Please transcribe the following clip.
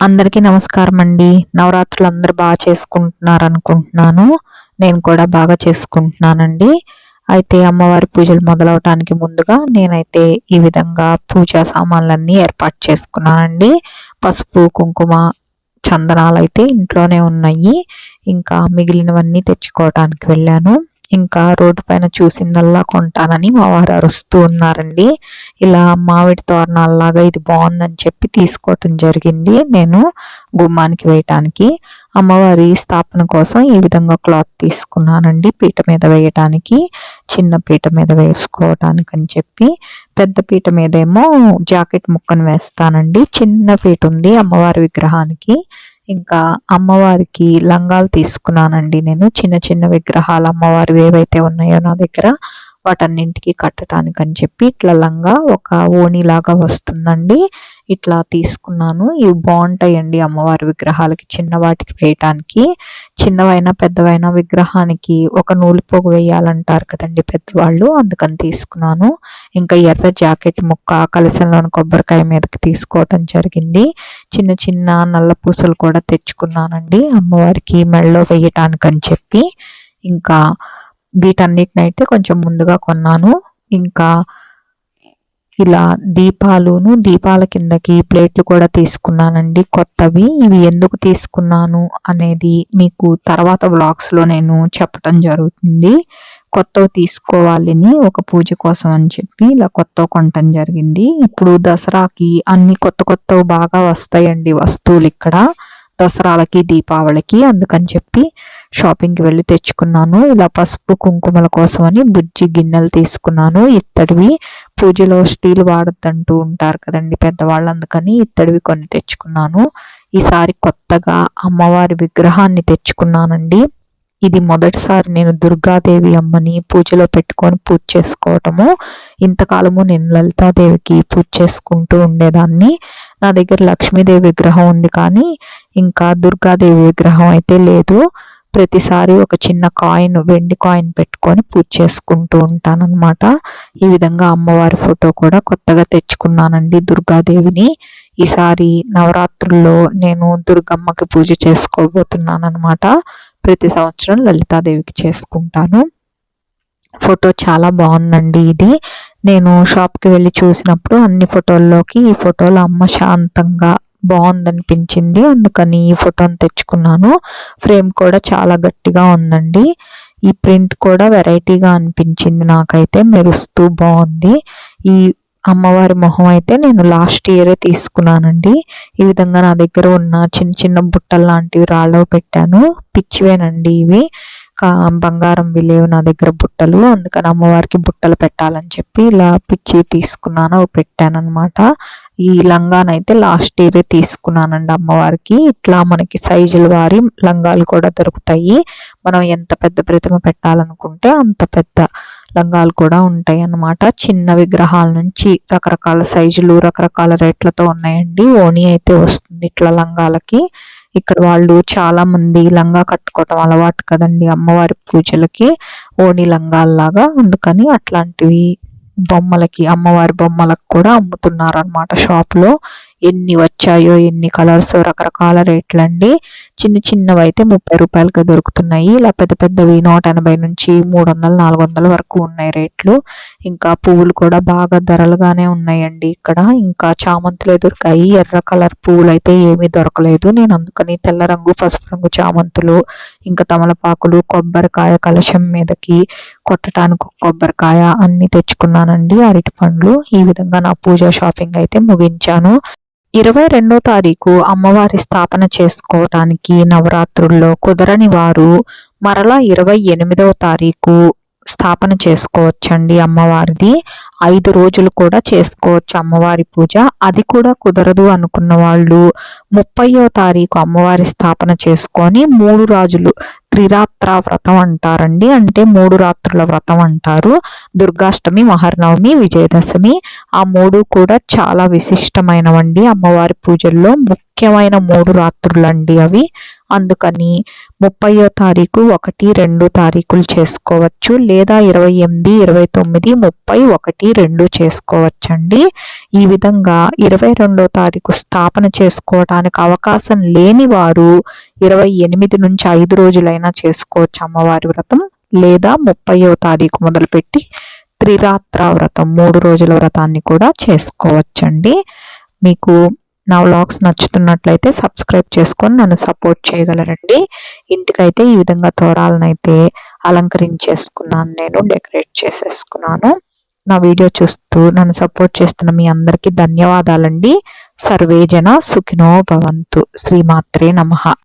అందరికీ నమస్కారం అండి నవరాత్రులు అందరు బాగా చేసుకుంటున్నారు అనుకుంటున్నాను నేను కూడా బాగా చేసుకుంటున్నానండి. అయితే అమ్మవారి పూజలు మొదలవటానికి ముందుగా నేనైతే ఈ విధంగా పూజా సామాన్లన్నీ ఏర్పాటు చేసుకున్నానండి. పసుపు కుంకుమ చందనాలు అయితే ఇంట్లోనే ఉన్నాయి. ఇంకా మిగిలినవన్నీ తెచ్చుకోవటానికి వెళ్ళాను. ఇంకా రోడ్డు పైన చూసిందల్లా కొంటానని మా వారు అరుస్తూ ఉన్నారండి. ఇలా మామిడి తోరణాలలాగా ఇది బాగుందని చెప్పి తీసుకోవటం జరిగింది. నేను గుమ్మానికి వేయటానికి. అమ్మవారి స్థాపన కోసం ఈ విధంగా క్లాత్ తీసుకున్నానండి. పీట మీద వేయటానికి చిన్న పీట మీద వేసుకోవటానికి అని చెప్పి. పెద్ద పీట మీద ఏమో జాకెట్ ముక్కను వేస్తానండి. చిన్న పీట ఉంది అమ్మవారి విగ్రహానికి. ఇంకా అమ్మవారికి లంగాలు తీసుకున్నానండి నేను. చిన్న చిన్న విగ్రహాలు అమ్మవారి ఏవైతే ఉన్నాయో నా దగ్గర. వాటన్నింటికి కట్టడానికి అని చెప్పి ఇట్లా లంగా ఒక ఓణిలాగా వస్తుందండి. ఇట్లా తీసుకున్నాను. ఇవి బాగుంటాయండి అమ్మవారి విగ్రహాలకి చిన్న వాటికి వేయటానికి. చిన్నవైనా పెద్దవైనా విగ్రహానికి ఒక నూలు పోగు వేయాలంటారు కదండి పెద్దవాళ్ళు అందుకని తీసుకున్నాను. ఇంకా ఎర్ర జాకెట్ ముక్క కలసంలోని కొబ్బరికాయ మీదకి తీసుకోవటం జరిగింది. చిన్న చిన్న నల్ల పూసలు కూడా తెచ్చుకున్నానండి అమ్మవారికి మెడలో వేయటానికి అని చెప్పి. ఇంకా వీటన్నిటినైతే కొంచెం ముందుగా కొన్నాను. ఇంకా ఇలా దీపాలును దీపాల కిందకి ప్లేట్లు కూడా తీసుకున్నానండి. కొత్తవి. ఇవి ఎందుకు తీసుకున్నాను అనేది మీకు తర్వాత బ్లాగ్స్లో నేను చెప్పటం జరుగుతుంది. కొత్తవి తీసుకోవాలని ఒక పూజ కోసం అని చెప్పి ఇలా కొత్త కొనటం జరిగింది. ఇప్పుడు దసరాకి అన్ని కొత్త కొత్తవి బాగా వస్తాయండి వస్తువులు ఇక్కడ. దసరాలకి దీపావళికి అందుకని చెప్పి షాపింగ్కి వెళ్ళి తెచ్చుకున్నాను. ఇలా పసుపు కుంకుమల కోసమని బుజ్జి గిన్నెలు తీసుకున్నాను. ఇత్తడివి పూజలో స్టీల్ వాడద్దంటూ ఉంటారు కదండి పెద్దవాళ్ళు అందుకని ఇత్తడివి కొన్ని తెచ్చుకున్నాను. ఈసారి కొత్తగా అమ్మవారి విగ్రహాన్ని తెచ్చుకున్నానండి. ఇది మొదటిసారి నేను దుర్గాదేవి అమ్మని పూజలో పెట్టుకొని పూజ చేసుకోవటము. ఇంతకాలము నేను లలితాదేవికి పూజ చేసుకుంటూ ఉండేదాన్ని. నా దగ్గర లక్ష్మీదేవి విగ్రహం ఉంది కానీ ఇంకా దుర్గాదేవి విగ్రహం అయితే లేదు. ప్రతిసారి ఒక చిన్న కాయిన్ వెండి కాయిన్ పెట్టుకొని పూజ చేసుకుంటూ ఉంటానన్నమాట. ఈ విధంగా అమ్మవారి ఫోటో కూడా కొత్తగా తెచ్చుకున్నానండి దుర్గాదేవిని. ఈసారి నవరాత్రుల్లో నేను దుర్గమ్మకి పూజ చేసుకోబోతున్నానమాట అనమాట ప్రతి సంవత్సరం లలితాదేవికి చేసుకుంటాను. ఫోటో చాలా బాగుందండి ఇది. నేను షాప్కి వెళ్ళి చూసినప్పుడు అన్ని ఫోటోల్లోకి ఈ ఫోటోలో అమ్మ శాంతంగా బాగుందనిపించింది. అందుకని ఈ ఫోటోని తెచ్చుకున్నాను. ఫ్రేమ్ కూడా చాలా గట్టిగా ఉందండి. ఈ ప్రింట్ కూడా వెరైటీగా అనిపించింది నాకైతే. మెరుస్తూ బాగుంది. ఈ అమ్మవారి మొహం అయితే నేను లాస్ట్ ఇయరే తీసుకున్నానండి. ఈ విధంగా నా దగ్గర ఉన్న చిన్న చిన్న బుట్టలు లాంటివి రాళ్ళవి పెట్టాను. పిచ్చివేనండి ఇవి. బంగారం విలేవు నా దగ్గర బుట్టలు అందుకని అమ్మవారికి బుట్టలు పెట్టాలని చెప్పి ఇలా పిచ్చి తీసుకున్నాను పెట్టాను అనమాట ఈ లంగానైతే లాస్ట్ ఇయర్ తీసుకున్నానండి అమ్మవారికి. ఇట్లా మనకి సైజులు వారి లంగాలు కూడా దొరుకుతాయి. మనం ఎంత పెద్ద ప్రతిమ పెట్టాలనుకుంటే అంత పెద్ద లంగాలు కూడా ఉంటాయి అన్నమాట చిన్న విగ్రహాల నుంచి రకరకాల సైజులు రకరకాల రేట్లతో ఉన్నాయండి. ఓణి అయితే వస్తుంది ఇట్లా లంగాలకి. ఇక్కడ వాళ్ళు చాలా మంది లంగా కట్టుకోవటం అలవాటు కదండి అమ్మవారి పూజలకి ఓణి లంగాల్లాగా. అందుకని అట్లాంటివి బొమ్మలకి అమ్మవారి బొమ్మలకు కూడా అమ్ముతున్నారు అనమాట షాప్లో. ఎన్ని వచ్చాయో ఎన్ని కలర్స్ రకరకాల రేట్లండి. చిన్న చిన్నవి అయితే ముప్పై రూపాయలకి దొరుకుతున్నాయి. ఇలా పెద్ద పెద్దవి నూట ఎనభై నుంచి మూడు వందలు నాలుగు వందల వరకు ఉన్నాయి రేట్లు. ఇంకా పువ్వులు కూడా బాగా ధరలుగానే ఉన్నాయండి ఇక్కడ. ఇంకా చామంతులు దొరికాయి ఎర్ర కలర్ పువ్వులు అయితే ఏమీ దొరకలేదు. నేను అందుకని తెల్ల రంగు పసుపు రంగు చామంతులు ఇంకా తమలపాకులు కొబ్బరికాయ కలశం మీదకి కొట్టడానికి కొబ్బరికాయ అన్ని తెచ్చుకున్నానండి అరటి పండ్లు ఈ విధంగా నా పూజ షాపింగ్ అయితే ముగించాను. ఇరవై రెండో తారీఖు అమ్మవారి స్థాపన చేసుకోవటానికి నవరాత్రుల్లో కుదరని వారు మరలా ఇరవై ఎనిమిదవ తారీఖు స్థాపన చేసుకోవచ్చండి అమ్మవారిది. ఐదు రోజులు కూడా చేసుకోవచ్చు అమ్మవారి పూజ. అది కూడా కుదరదు అనుకున్న వాళ్ళు ముప్పయో తారీఖు అమ్మవారి స్థాపన చేసుకొని మూడు రాజులు త్రిరాత్ర వ్రతం అంటారండి. అంటే మూడు రాత్రుల వ్రతం అంటారు. దుర్గాష్టమి మహర్నవమి విజయదశమి ఆ మూడు కూడా చాలా విశిష్టమైనవండి అమ్మవారి పూజల్లో. ముఖ్యమైన మూడు రాత్రులండి అవి. అందుకని ముప్పయో తారీఖు ఒకటి రెండు తారీఖులు చేసుకోవచ్చు. లేదా ఇరవై ఎనిమిది ఇరవై తొమ్మిది ముప్పై ఒకటి రెండు చేసుకోవచ్చండి. ఈ విధంగా ఇరవై రెండో తారీఖు స్థాపన చేసుకోవడానికి అవకాశం లేని వారు ఇరవై ఎనిమిది నుంచి ఐదు రోజులైనా చేసుకోవచ్చు అమ్మవారి వ్రతం లేదా ముప్పయో తారీఖు మొదలుపెట్టి త్రిరాత్ర వ్రతం మూడు రోజుల వ్రతాన్ని కూడా చేసుకోవచ్చండి. మీకు నా వ్లాగ్స్ నచ్చుతున్నట్లయితే సబ్స్క్రైబ్ చేసుకొని నన్ను సపోర్ట్ చేయగలరండి. ఇంటికైతే ఈ విధంగా తోరాలనైతే అయితే అలంకరించేసుకున్నాను నేను డెకరేట్ చేసేసుకున్నాను. నా వీడియో చూస్తూ నన్ను సపోర్ట్ చేస్తున్న మీ అందరికీ ధన్యవాదాలండి. సర్వేజన సుఖినో భవంతు. శ్రీమాత్రే నమ.